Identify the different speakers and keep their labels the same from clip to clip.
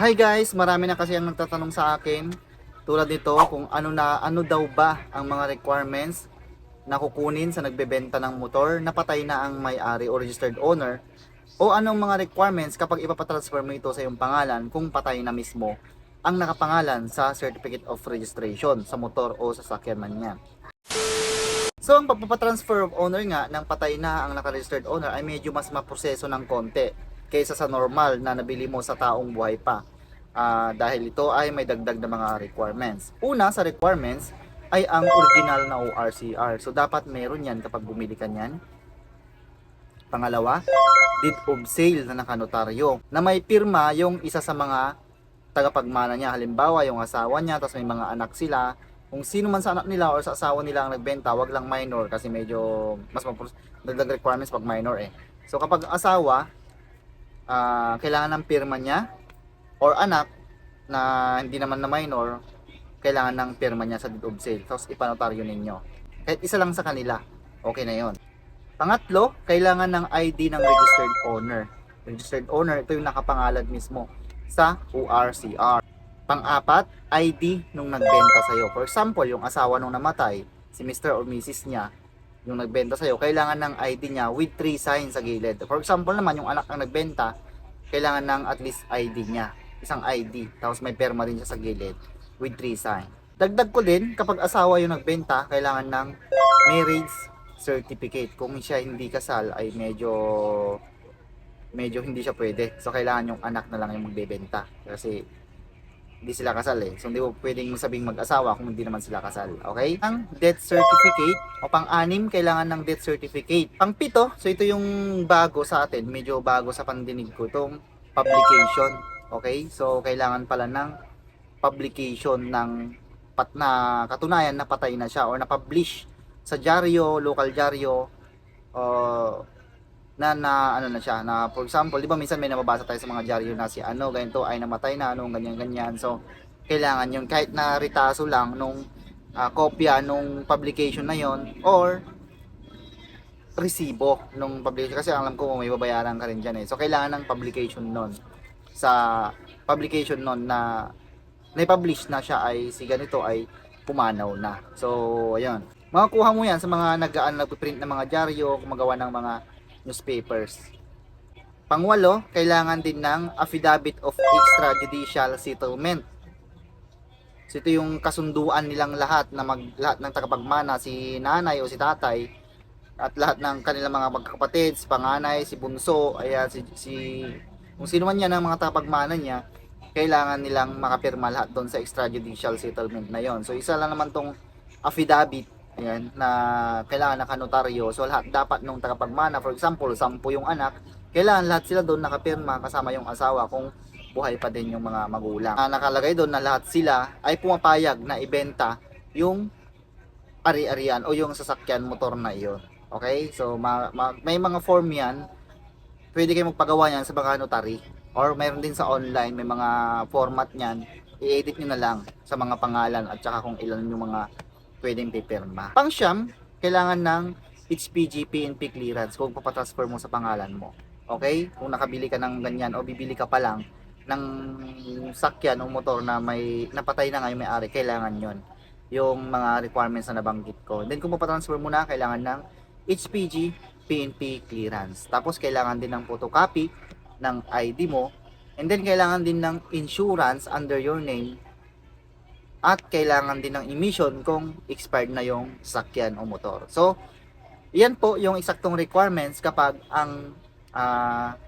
Speaker 1: Hi guys, marami na kasi ang nagtatanong sa akin tulad nito kung ano na ano daw ba ang mga requirements na kukunin sa nagbebenta ng motor na patay na ang may-ari o registered owner o anong mga requirements kapag ipapatransfer mo ito sa iyong pangalan kung patay na mismo ang nakapangalan sa certificate of registration sa motor o sa sakyan man niya. So ang pagpapatransfer of owner nga ng patay na ang naka-registered owner ay medyo mas maproseso ng konti kaysa sa normal na nabili mo sa taong buhay pa. Ah, dahil ito ay may dagdag na mga requirements. Una sa requirements ay ang original na ORCR. So dapat meron yan kapag bumili ka niyan. Pangalawa, deed of sale na nakanotaryo na may pirma yung isa sa mga tagapagmana niya. Halimbawa, yung asawa niya, tapos may mga anak sila. Kung sino man sa anak nila or sa asawa nila ang nagbenta, wag lang minor kasi medyo mas dagdag requirements pag minor eh. So kapag asawa, ah, kailangan ng pirma niya or anak na hindi naman na minor, kailangan ng pirma niya sa deed of sale. Tapos ipanotaryo ninyo. Kahit isa lang sa kanila, okay na yon. Pangatlo, kailangan ng ID ng registered owner. Registered owner, ito yung nakapangalan mismo sa ORCR. Pang-apat, ID nung nagbenta sa'yo. For example, yung asawa nung namatay, si Mr. or Mrs. niya, yung nagbenta sa'yo, kailangan ng ID niya with three signs sa gilid. For example naman, yung anak ang nagbenta, kailangan ng at least ID niya. Isang ID. Tapos may perma rin siya sa gilid with three signs. Dagdag ko din, kapag asawa yung nagbenta, kailangan ng marriage certificate. Kung siya hindi kasal, ay medyo medyo hindi siya pwede. So, kailangan yung anak na lang yung magbebenta. Kasi, hindi sila kasal eh. So, hindi mo pwedeng sabing mag-asawa kung hindi naman sila kasal. Okay? Ang death certificate o pang-anim, kailangan ng death certificate. Pang-pito, so ito yung bago sa atin. Medyo bago sa pandinig ko. Itong publication. Okay? So, kailangan pala ng publication ng pat na katunayan na patay na siya or na-publish sa dyaryo, local dyaryo, uh, na na ano na siya na for example di ba minsan may nababasa tayo sa mga dyaryo na si ano ganito ay namatay na ano ganyan ganyan. So kailangan yung kahit na ritaso lang nung ah, kopya nung publication na yon or resibo nung publication. Kasi alam ko may babayaran ka rin dyan eh. So kailangan ng publication nun. Sa publication nun na na-publish na siya ay si ganito ay pumanaw na. So ayun. Makakuha mo yan sa mga nag-aan nagpiprint ng mga dyaryo gumagawa ng mga newspapers. Pangwalo, kailangan din ng affidavit of extrajudicial settlement. So ito yung kasunduan nilang lahat na mag lahat ng tagapagmana si nanay o si tatay at lahat ng kanilang mga magkakapatid, si panganay, si bunso, ayan si, si kung sino man yan ang mga tagapagmana niya, kailangan nilang makapirma lahat doon sa extrajudicial settlement na yon. So isa lang naman tong affidavit Ayan, na kailangan nakanotaryo. So lahat dapat nung tagapagmana, for example, sampu yung anak, kailangan lahat sila doon nakapirma kasama yung asawa kung buhay pa din yung mga magulang. Ah, nakalagay doon na lahat sila ay pumapayag na ibenta yung ari-arian o yung sasakyan motor na iyon. Okay? So ma- ma- may mga form yan. Pwede kayo magpagawa yan sa mga notary or mayroon din sa online may mga format niyan. I-edit nyo na lang sa mga pangalan at saka kung ilan yung mga pwedeng pipirma. Pang siyam, kailangan ng HPG PNP clearance kung papatransfer mo sa pangalan mo. Okay? Kung nakabili ka ng ganyan o bibili ka pa lang ng sakyan o motor na may napatay na nga may-ari, kailangan yon yung mga requirements na nabanggit ko. Then kung papatransfer mo na, kailangan ng HPG PNP clearance. Tapos kailangan din ng photocopy ng ID mo. And then kailangan din ng insurance under your name at kailangan din ng emission kung expired na yung sakyan o motor. So, yan po yung eksaktong requirements kapag ang ah,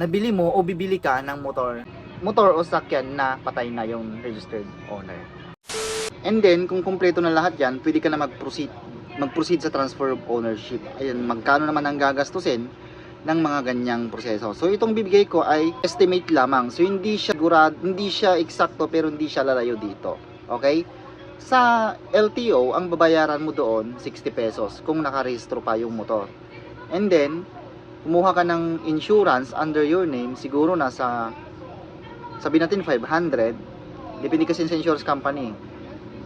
Speaker 1: nabili mo o bibili ka ng motor, motor o sakyan na patay na yung registered owner. And then, kung kumpleto na lahat yan, pwede ka na mag-proceed, mag-proceed sa transfer of ownership. Ayan, magkano naman ang gagastusin ng mga ganyang proseso. So, itong bibigay ko ay estimate lamang. So, hindi siya gurad, hindi siya eksakto pero hindi siya lalayo dito. Okay? Sa LTO, ang babayaran mo doon, 60 pesos kung nakarehistro pa yung motor. And then, kumuha ka ng insurance under your name, siguro nasa, sabi natin 500, depende kasi sa insurance company.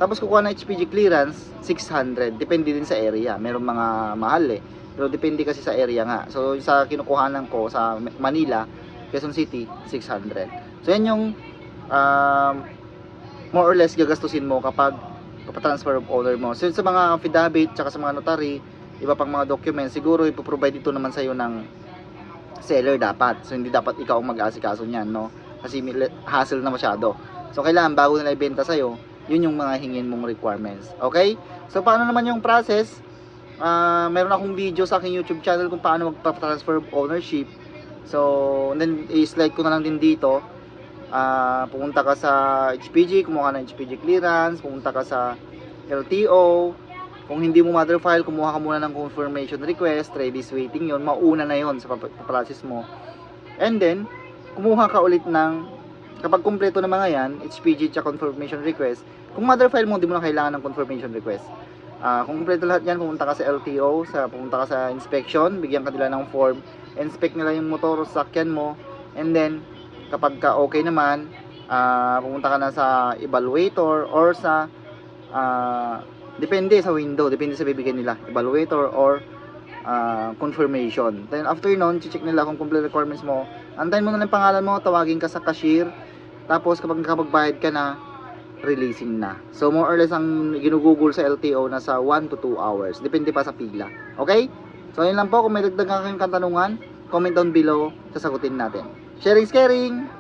Speaker 1: Tapos kukuha ng HPG clearance, 600, depende din sa area. Meron mga mahal eh. Pero depende kasi sa area nga. So, sa kinukuhanan ko sa Manila, Quezon City, 600. So, yan yung um, more or less gagastusin mo kapag transfer of owner mo. So sa mga affidavit, tsaka sa mga notary, iba pang mga documents, siguro ipoprovide ito naman sa'yo ng seller dapat. So hindi dapat ikaw ang mag-aasikaso niyan, no? Kasi hassle na masyado. So kailangan bago nila ibenta sa'yo, yun yung mga hingin mong requirements. Okay? So paano naman yung process? Ah, meron akong video sa aking YouTube channel kung paano magpa-transfer of ownership. So, then i-slide ko na lang din dito. Ah, pumunta ka sa HPG, kumuha ka ng HPG clearance, pumunta ka sa LTO. Kung hindi mo mother file, kumuha ka muna ng confirmation request, ready waiting yon mauna na yon sa process mo. And then, kumuha ka ulit ng kapag kumpleto na mga yan, HPG at confirmation request, kung mother file mo, hindi mo na kailangan ng confirmation request. Ah, kung kumpleto lahat yan, pumunta ka sa LTO, sa pumunta ka sa inspection, bigyan ka nila ng form, inspect nila yung motor o sasakyan mo, and then kapag ka okay naman, ah, pumunta ka na sa evaluator or sa ah, depende sa window, depende sa bibigyan nila, evaluator or ah, confirmation. Then after nun, check nila kung complete requirements mo. Antayin mo na lang pangalan mo, tawagin ka sa cashier. Tapos kapag nakapagbayad ka na, releasing na. So more or less ang ginugugol sa LTO na sa 1 to 2 hours. Depende pa sa pila. Okay? So yun lang po. Kung may dagdag kayong katanungan, comment down below. Sasagutin natin. sharing sharing